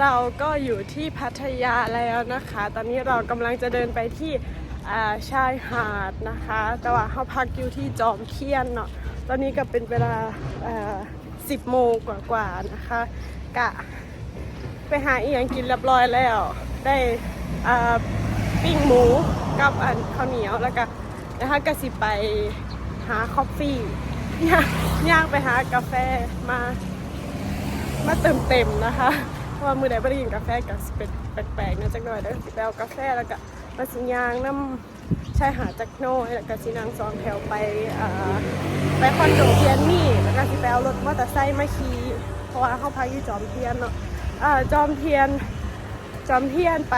เราก็อยู่ที่พัทยาแล้วนะคะ ตอนนี้เรากำลังจะเดินไปที่ชายหาดนะคะ แต่ว่าเขาพักอยู่ที่จอมเทียนเนาะ ตอนนี้ก็เป็นเวลาสิบโมงกว่าๆนะคะ กะไปหาอีหยังกินเรียบร้อยแล้ว ได้ปิ้งหมูกับอันข้าวเหนียวแล้วก็นะคะก็สิไปหาคอฟฟี่ย่างย่างไปหากาแฟมา มาเติมเต็มนะคะ เพราะว่ามือใดไม่ได้กินกาแฟกับเป็นแปลกๆนะจักหน่อยเด้อสิไปเอากาแฟแล้วก็มาสิยางน้ำชายหาดจักโน้อยแล้วก็สินางสองแถวไปไปคอนโดเทียนนี่แล้วก็สิไปเอารถมอเตอร์ไซค์มาขี่เพราะว่าเขาพักอยู่จอมเทียนเนาะจอมเทียนจอมเทียนไป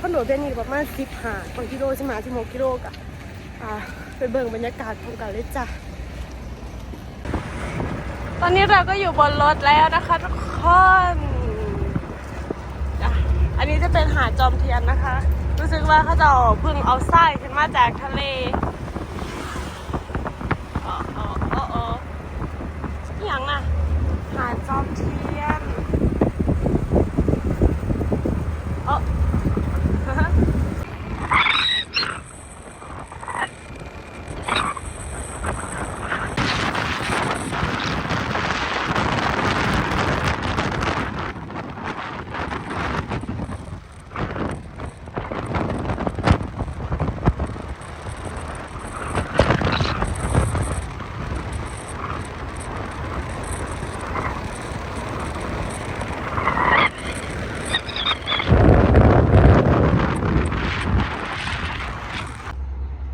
คอนโดเทียนนี่ประมาณสิบหาบางกิโลสิบหาสิบหกกิโลกะไปเบิ่งบรรยากาศของกันเลยจ้ะตอนนี้เราก็อยู่บนรถแล้วนะคะทุกคน อันนี้จะเป็นหาดจอมเทียนนะคะ รู้สึกว่าเขาจะเอาเพิ่งเอาทรายขึ้นมาจากทะเลอ๋ออ๋ออ๋ออ๋ออหย่างน่ะ หาดจอมเทียนเอ๋อ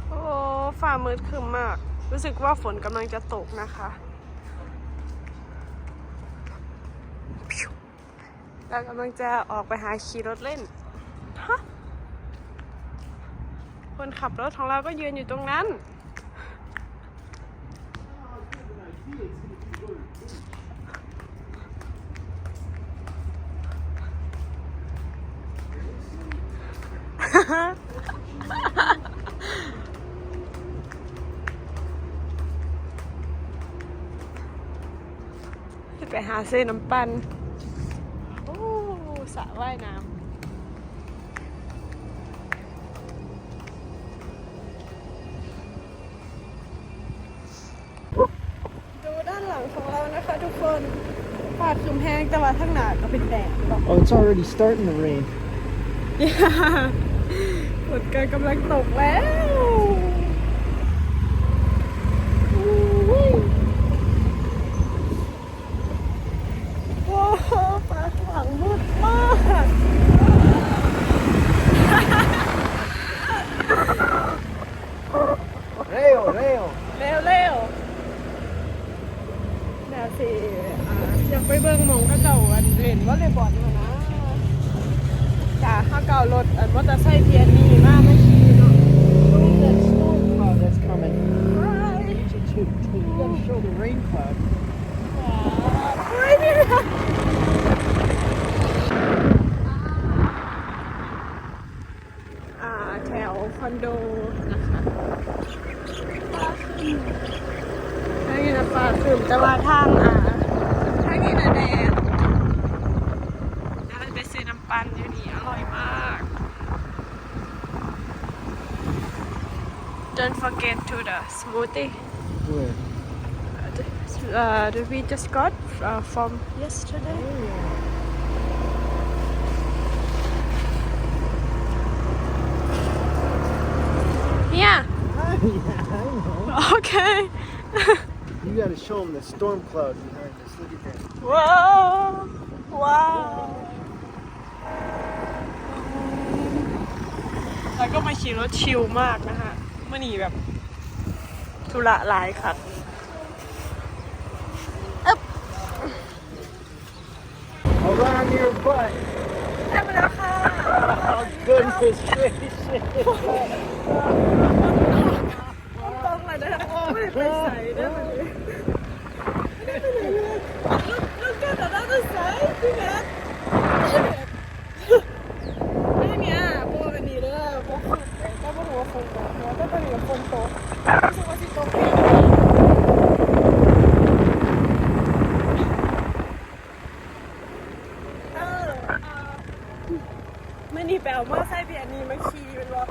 โอ้ฝ่ามืดครึมมาก รู้สึกว่าฝนกำลังจะตกนะคะ เรากำลังจะออกไปหาขี่รถเล่น คนขับรถของเราก็ยืนอยู่ตรงนั้นไป หาซื้อน้ำปั่นโอ้สระว่ายน้ำดูด้านหลังของเรานะคะทุกคนฟ้าครึมแห้งแต่ว่าข้างหน้าก็เป็นแดดแบบ Oh, it's already starting to rain. ฝนก็กำลังตกแล้วอุ้ยโอ้โหฟ้าขวางมืดมาก Reo, reo. เร็วเร็วเดี๋ยวสิอ่าอยากไปเบิ่งหมองเขาเจ้าอันเล่นวอลเลย์บอลมานะจ้าข้าเก่ารถอันมอเตอร์ไซค์เทียนนี่มากเมื่อกี้เนาะ Oh, that's coming. ไป To, to, to, you gotta show the rain cloud. เฮ้ยนี่นะอ่าแถวคอนโดนะคะทางนี้นะฟ้าขึ้นแต่ว่าทางอ่าทางนี้นะแดดเดี๋ยวเราจะไปซื้อน้ำปั่นอยู่นี่อร่อยมาก Don't forget to the smoothie Where? uh, that we just got uh, from yesterday. Yeah. yeah, I know. Okay. You gotta show them the storm cloud behind us. Look at that. Wow. Wow. แล้วก็มาขี่รถชิลมากนะฮะเมื่อนี้แบบธุระหลายค่ะ Around your butt. ได้มาแล้วค่ะ Oh, goodness gracious. ต้องเลยนะไม่ได้ไปใส่ได้ไหมลูกแก้วแต่ด้านซ้ายพี่แมทไม่เนี่ยพวกอันนี้เด้อพวกก็พวกหัวคนโตแล้วก็เป็นหัวคนโตรู้สึกว่าสิโตปีเออ ไม่นี่ไปเอามอไซค์พี่อันนี้มาขี่เป็นว่า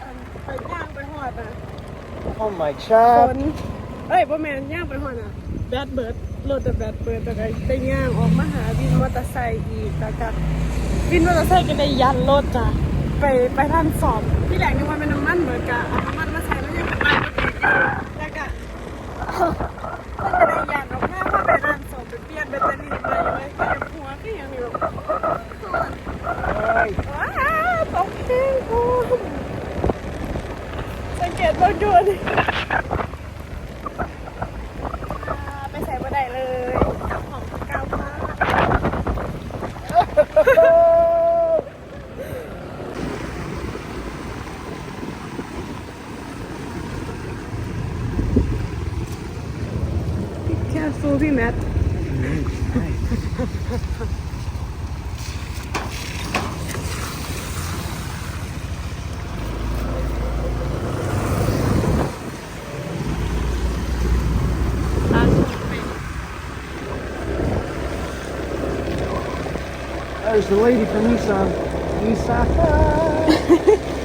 อันไปย่างไปหอดนะ Oh my ฝ god. นเอ้ยพ่อแม่นย่างไปหอดน่ะแบดเบิร์ดรถแต่แบดเบิร์ดแต่ก็ไปย่างออกมาหาวินมอเตอร์ไซค์อีกแต่ก็วินมอเตอร์ไซค์ก็ได้ยันรถจ้ะไปไปท่านสอบที่แหลกนึกว่าเป็นน้ำมันเหมือนกันเอาน้ำมันมาใส่แล้วยังไปแล้วก็ มันจะได้ยันออกมาว่าไปร้านสอบไปเปลี่ยนแบตเตอรี่ใหม่เลยก็ยังหัวก็ยังอยู่ Hey. ว้าวตกเองคุณ สังเกตบนดูดิอ่าไปใส่บันไดเลยจับของเก้าวมากแค่ซูพี่แมท the lady from Nissan. Nissan.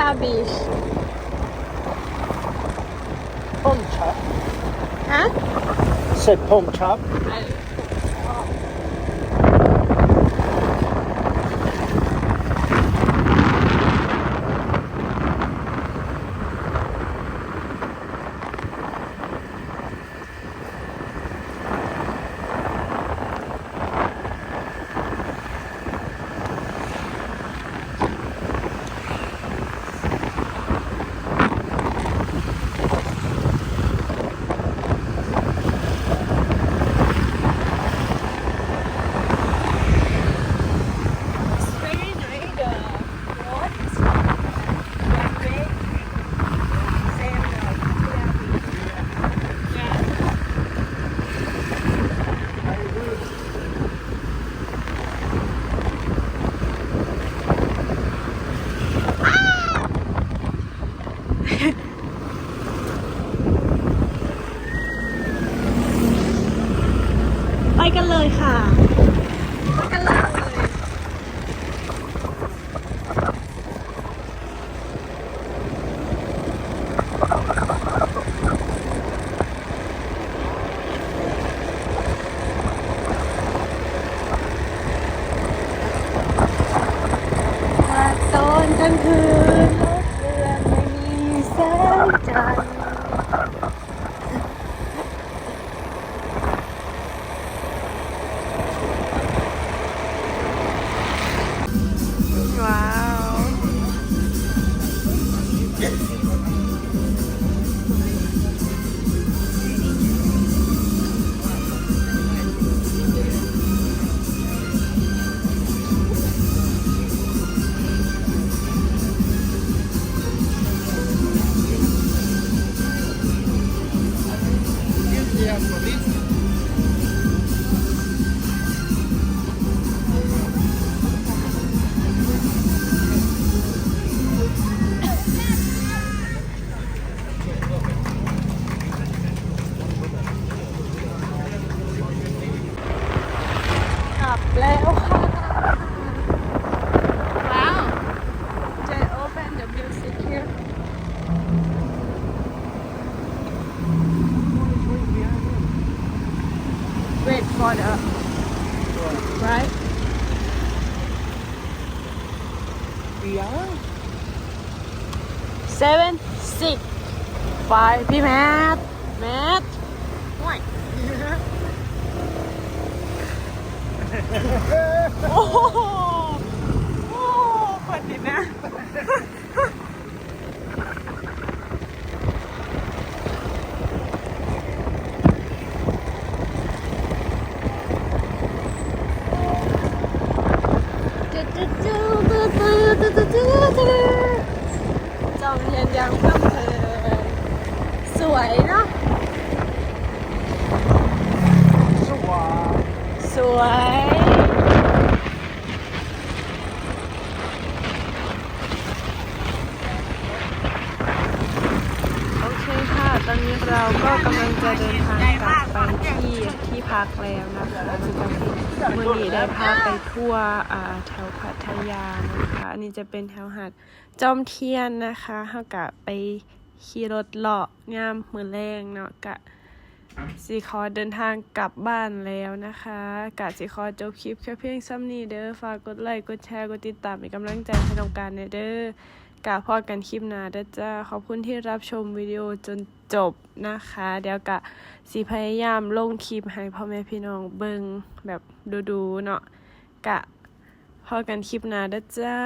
ทียนพัทยาบีช Pump chop. ฮะ Said pump chop. ไปกันเลยค่ะ ไปกันเลย มาตอนกลางคืนรถเรือไม่มีแส ง wait for the right Yeah. seven six five พี่แมทแมทห่วยโอ้โหโอ้เปิดดินะ จื้อจื้อจอมเที ยางเพิ่มเพลินสวยเนาะสวยโอเคค่ะ ตอนนี้เราก็กำลังจะเดินทางกลับไปที่ที่พักแล้วนะคะ มื่อนี้ได้พาไปทั่วแถวพัทยานะคะ อันนี้จะเป็นแถวหาดจอมเทียนนะคะเฮากะไปขี่รถเลาะยามมือแรงเนาะกะสีขอเดินทางกลับบ้านแล้วนะคะ กะสีขอจบคลิปแค่เพียงซ้ำนี้เด้อฝากกดไลค์กดแชร์กดติดตามเป็นกำลังใจให้น้องการเด้อกะพอกันคลิปหน้าเด้อจ้าขอบคุณที่รับชมวิดีโอจน จบนะคะ เดี๋ยวกะสิพยายามลงคลิปให้พ่อแม่พี่น้องเบิงแบบดูๆเนาะกะพอกันคลิปหน้าเด้อจ้า